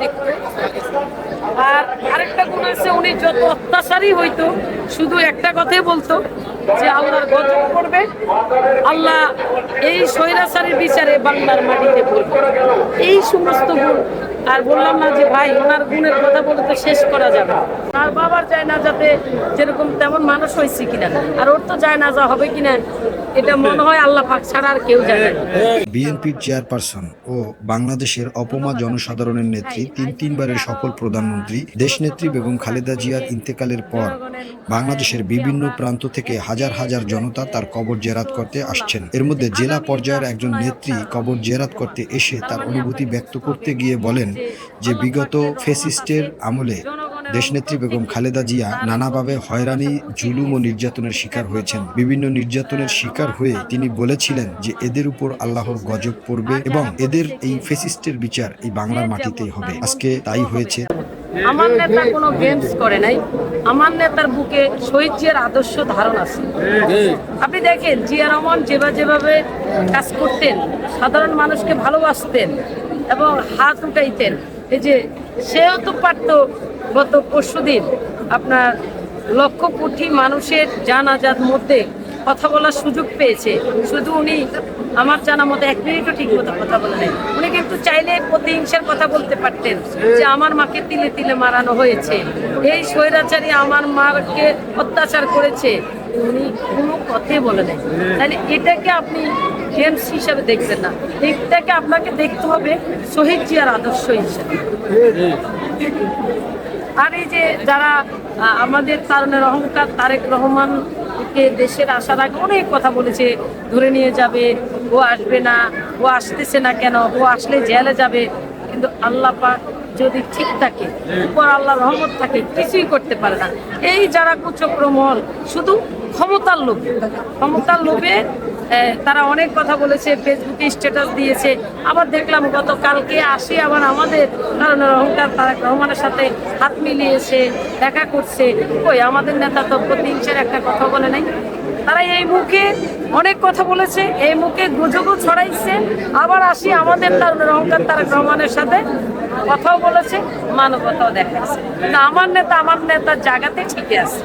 দেখতো। আর আরেকটা গুণ আছে, উনি যত অত্যাচারই হইতো, শুধু একটা কথাই বলতো, যে আল্লাহর গজব করবে, আল্লাহ এই স্বৈরাচারের বিচারে বাংলার মাটিতে পড়বে এই সমস্ত গুণ আর বললাম না যে ভাই, ওনার গুণের কথা বলে তো শেষ করা যাবে। আর বাবার যায় না যাতে যেরকম তেমন মানুষ হয়েছে কিনা। আর ওর তো যায় না যা হবে কিনা, এটা মনে হয় আল্লাহ পাক ছাড়া আর কেউ জানে বিএনপির চেয়ারপারসন ও বাংলাদেশের অপমা জনসাধারণের নেত্রী তিন তিনবারের সফল প্রধানমন্ত্রী, দেশনেত্রী বেগম খালেদা জিয়ার ইন্তেকালের পর বাংলাদেশের বিভিন্ন প্রান্ত থেকে হাজার হাজার জনতা তার কবর জেরাত করতে আসছেন। এর মধ্যে জেলা পর্যায়ের একজন নেত্রী কবর জেরাত করতে এসে তার অনুভূতি ব্যক্ত করতে গিয়ে বলেন যে বিগত ফেসিস্টের আমলে দেশনেত্রী বেগম খালেদা জিয়া নানাভাবে হয়রানি, জুলুম ও নির্যাতনের শিকার হয়েছেন। বিভিন্ন নির্যাতনের শিকার হয়ে তিনি বলেছিলেন যে এদের উপর আল্লাহর গজব পড়বে এবং এদের এই ফেসিস্টের বিচার এই বাংলার মাটিতেই হবে। আজকে তাই হয়েছে। আমার নেতা কোনো গেমস করে নাই। আমার নেতার বুকে শহীদ জিয়ার আদর্শ ধারণ আছে। আপনি দেখেন, জিয়া রহমান যেভাবে যেভাবে কাজ করতেন, সাধারণ মানুষকে ভালোবাসতেন এবং হাত উঠাইতেন, এই যে সেও তো পারত গত পরশুদিন আপনার লক্ষ কোটি মানুষের জানাজার মধ্যে কথা বলার সুযোগ পেয়েছে। শুধু উনি আমার জানা মতো এক মিনিটও ঠিক মতো কথা বলেন উনি কিন্তু চাইলে প্রতিহিংসার কথা বলতে পারতেন যে আমার মাকে তিলে তিলে মারানো হয়েছে। এই স্বৈরাচারী আমার মাকে অত্যাচার করেছে। উনি কোনো কথাই বলে নেই। তাহলে এটাকে আপনি গেমস হিসাবে দেখবেন না। এটাকে আপনাকে দেখতে হবে শহীদ জিয়ার আদর্শ হিসাবে। আর এই যে যারা আমাদের তারুণের অহংকার তারেক রহমানকে দেশের আসার আগে অনেক কথা বলেছে, ধরে নিয়ে যাবে, ও আসবে না, ও আসতেছে না কেন, ও আসলে জেলে যাবে, কিন্তু আল্লাহ পাক যদি ঠিক থাকে, উপর আল্লাহ রহমত থাকে, কিছুই করতে পারে না। এই যারা কুচক্রমল, শুধু ক্ষমতার লোভে ক্ষমতার লোভে তারা অনেক কথা বলেছে, ফেসবুকে স্ট্যাটাস দিয়েছে। আবার দেখলাম গতকালকে আসি আবার আমাদের, কারণ অহংকার তারেক রহমানের সাথে হাত মিলিয়েছে, দেখা করছে। কই, আমাদের নেতা তো প্রতিহিংসার একটা কথা বলে নাই? তারা এই মুখে অনেক কথা বলেছে, এই মুখে গুজবও ছড়াইছে। আবার আসি আমাদের রহমান তারেক রহমানের সাথে কথাও বলেছে, মানবতাও দেখাচ্ছে না আমার নেতা আমার নেতার জায়গাতে ঠিকই আছে।